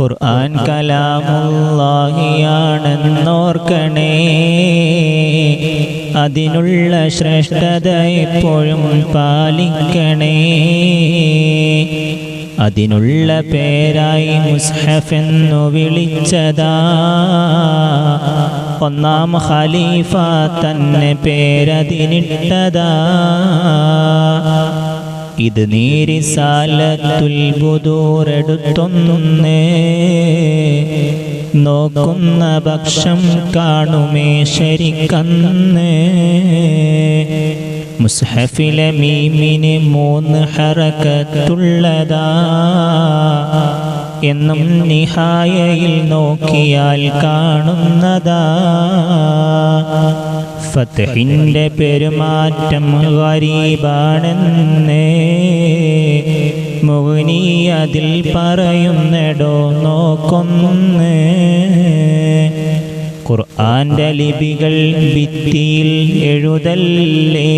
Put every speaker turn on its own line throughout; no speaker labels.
ഖുർആൻ കലാമുല്ലാഹിയാണെന്നോർക്കണേ അതിനുള്ള ശ്രേഷ്ഠത എപ്പോഴും പാലിക്കണേ. അതിനുള്ള പേരായി മുസ്ഹഫ് എന്നു വിളിച്ചതാ. ഒന്നാം ഖലീഫ തന്നെ പേരതിനിട്ടതാ. ഇത് നീരിസാലത്തുൽ ബുദൂറെടുത്തൊന്നേ നോക്കുന്ന പക്ഷം കാണുമേ ശരിക്കന്ന്. മുസ്ഹഫിലെ മീമിന് മൂന്ന് ഹറക്കത്തുള്ളതാ എന്നും നിഹായയിൽ നോക്കിയാൽ കാണുന്നതാ. ഫത്തഹിന്റെ പെരുമാറ്റം ഗരീബാണെന്നേ. മുഗ്നി അതിൽ പറയുന്നെടോ നോക്കൊന്ന്. ഖുർആന്റെ ലിപികൾ ഭിത്തിയിൽ എഴുതല്ലേ?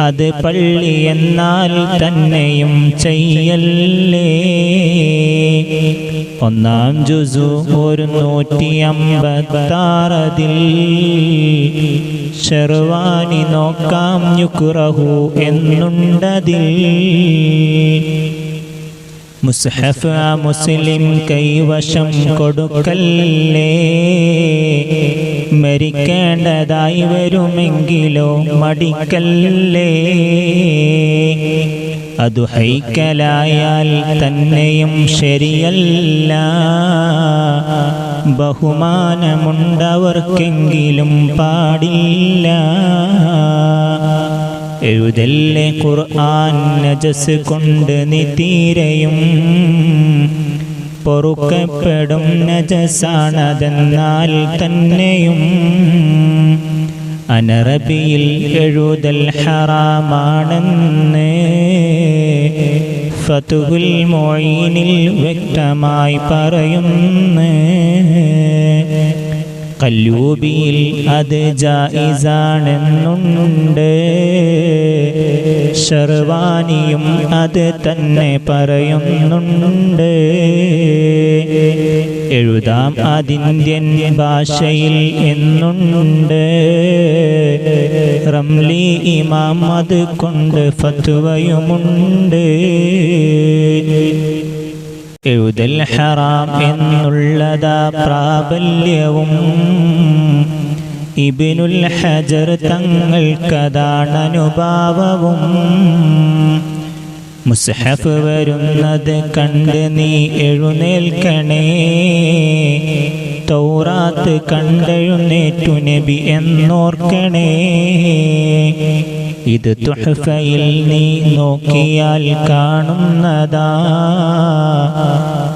അത് പള്ളി എന്നാൽ തന്നെയും ചെയ്യല്ലേ? ഒന്നാം ജുസു ഒരു നൂറ്റി അമ്പത്താറതിൽ ഷെർവാനി നോക്കാം ഞുക്കുറഹു എന്നുണ്ടതിൽ. മുസ്ഹഫ് മുസ്ലിം കൈവശം കൊടുക്കല്ലേ? മരിക്കേണ്ടതായി വരുമെങ്കിലോ മടിക്കല്ലേ? അതു ഹൈക്കലായാൽ തന്നെയും ശരിയല്ല. ബഹുമാനമുണ്ടവർക്കെങ്കിലും പാടില്ല. എഴുതല്ലേ ഖുർആൻ നജസ് കൊണ്ട് നിതീരയും? പൊറുക്കപ്പെടും നജസാണതെന്നാൽ തന്നെയും. അനറബിയിൽ എഴുതൽ ഹറാമാണെന്ന് ഫതുഹുൽ മൊയ്നിൽ വ്യക്തമായി പറയുന്നു. കല്ലൂബിയിൽ അത് ജായിസാണെന്നുണ്ട്. ഷർവാനിയും അത് തന്നെ പറയുന്നുണ്ട്. എഴുതാം അതിന്ത്യൻ ഭാഷയിൽ എന്നുണ്ട്. റംലി ഇമാം അത് കൊണ്ട് ഫത്വയുമുണ്ട്. എഴുതൽ ഹറാം എന്നുള്ളതാ പ്രാബല്യവും. ഇബിനുൽ ഹജർ തങ്ങൾക്കതാണ് അനുഭാവവും മുസ്ഹഫ് വരുന്നത് കണ്ട് നീ എഴുന്നേൽക്കണേ. തൗറാത്ത് കണ്ടെഴുന്നേറ്റു നബി എന്നോർക്കണേ. ഇത് തുഹഫയിൽ നീ നോക്കിയാൽ കാണുന്നതാ.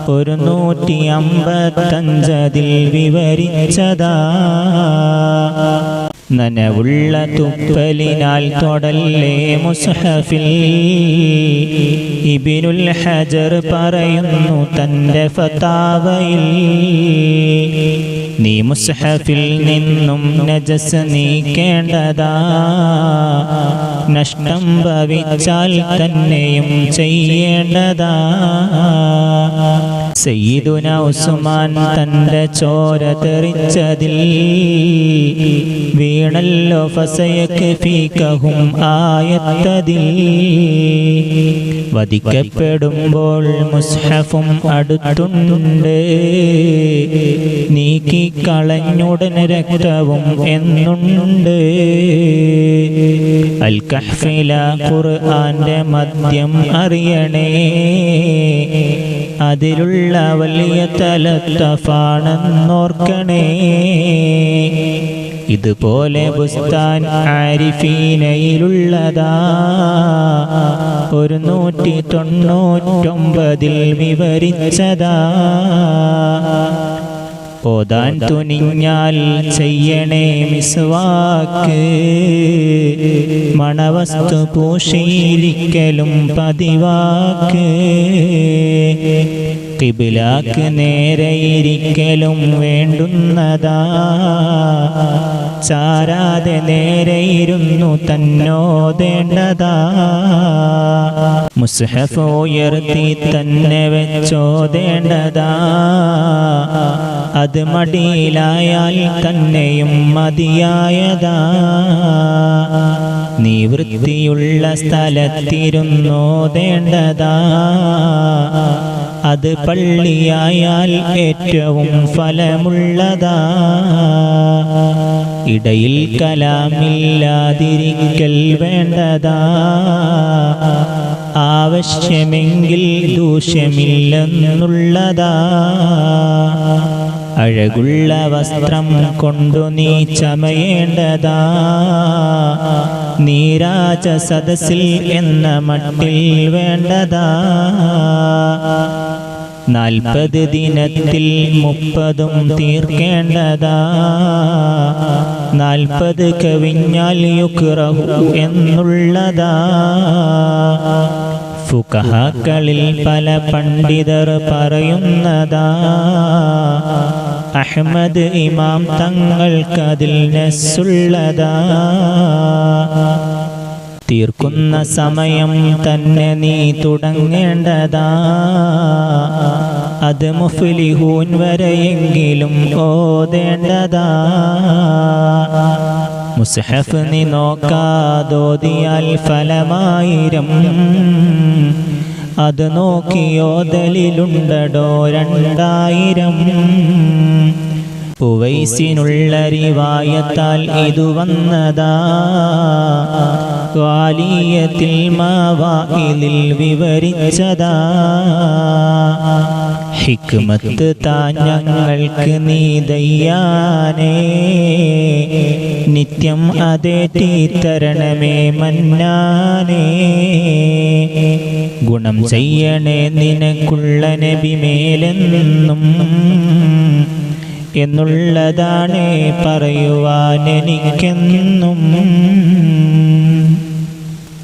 ഒരു നൂറ്റി അമ്പത്തഞ്ചതിൽ വിവരിച്ചതാ. നനവുള്ള തുപ്പലിനാൽ തൊടല്ലേ മുസ്ഹഫിൽ. ഇബിനുൽ ഹജർ പറയുന്നു തന്റെ ഫതാവയിൽ നീ മുസ്ഹഫിൽ നിന്നും നജസ് നീക്കേണ്ടതാ. നഷ്ടം ഭവിച്ചാൽ തന്നെയും ചെയ്യേണ്ടതാ. സയ്യിദുന ഉസ്മാൻ തന്റെ ചോര തെറിച്ചതിൽ വീണല്ലോ ഫസയക്ക് ഫീക്കഹും ആയത്തതിൽ. വധിക്കപ്പെടുമ്പോൾ മുസ്ഹഫും അടുത്തുണ്ട്. നീക്കിക്കളഞ്ഞുടൻ രക്തവും എന്നുണ്ട്. അൽ കഹ്ഫില ഖുർആന്റെ മദ്യം അറിയണേ. അതിലുള്ള വലിയ തലത്തഫാണെന്നോർക്കണേ. ഇതുപോലെ ബുസ്താൻ ആരിഫീനയിലുള്ളതാ. ഒരു നൂറ്റി തൊണ്ണൂറ്റൊമ്പതിൽ വിവരിച്ചതാ. ഓതാൻ തുനിഞ്ഞാൽ ചെയ്യണേ മിസ്വാക്ക്. മണവസ്തു പൂശിയിരിക്കലും പതിവാക്ക്. കിബിലാക്ക് നേരെയിരിക്കലും വേണ്ടുന്നതാ. ചാരാതെ നേരെയിരുന്നു തന്നോതേണ്ടതാ. മുസ്ഹഫ് ഉയർത്തി തന്നെ വെച്ചോതേണ്ടതാ. അത് മടിയിലായാൽ തന്നെയും മതിയായതാ. നീ വൃത്തിയുള്ള സ്ഥലത്തിരുന്നോതേണ്ടതാ. അത് പള്ളിയായാൽ ഏറ്റവും ഫലമുള്ളതാ. ഇടയിൽ കലാമില്ലാതിരിക്കൽ വേണ്ടതാ. ആവശ്യമെങ്കിൽ ദൂഷ്യമില്ലെന്നുള്ളതാ. അഴകുള്ള വസ്ത്രം കൊണ്ടു നീ ചമയേണ്ടതാ. നീരാജ സദസ്സിൽ എന്ന മട്ടിൽ വേണ്ടതാ. നാൽപ്പത് ദിനത്തിൽ മുപ്പതും തീർക്കേണ്ടതാ. നാൽപ്പത് കവിഞ്ഞാൽ യുക്റഹു എന്നുള്ളതാ. ഫുകഹാക്കളിൽ പല പണ്ഡിതർ പറയുന്നതാ. അഹമ്മദ് ഇമാം തങ്ങൾക്കതിൽ നസ്സുള്ളതാ. തീർക്കുന്ന സമയം തന്നെ നീ തുടങ്ങേണ്ടതാ. അത് മുഫ്ലിഹൂൻ വരെയെങ്കിലും ഓതേണ്ടതാ. മുസ്ഹഫ് നീ നോക്കാതോതിയാൽ ഫലമായിരം. അത് നോക്കിയോതലിലുണ്ടടോ രണ്ടായിരം. ഉവൈസിനുള്ള റിവായത്താൽ ഇതു വന്നതാ. വാലിയത്തിൽ മാവായിലിൽ വിവരിച്ചതാ. ഹിക്മത്ത് താ ഞങ്ങൾക്ക് നീതയ്യാനേ നിത്യം അതേ തീത്തരണമേ മന്നാനേ. ഗുണം ചെയ്യണേ നിനക്കുള്ള നബിമേലെന്നും എന്നുള്ളതാണ് പറയുവാൻ എനിക്കെന്നും.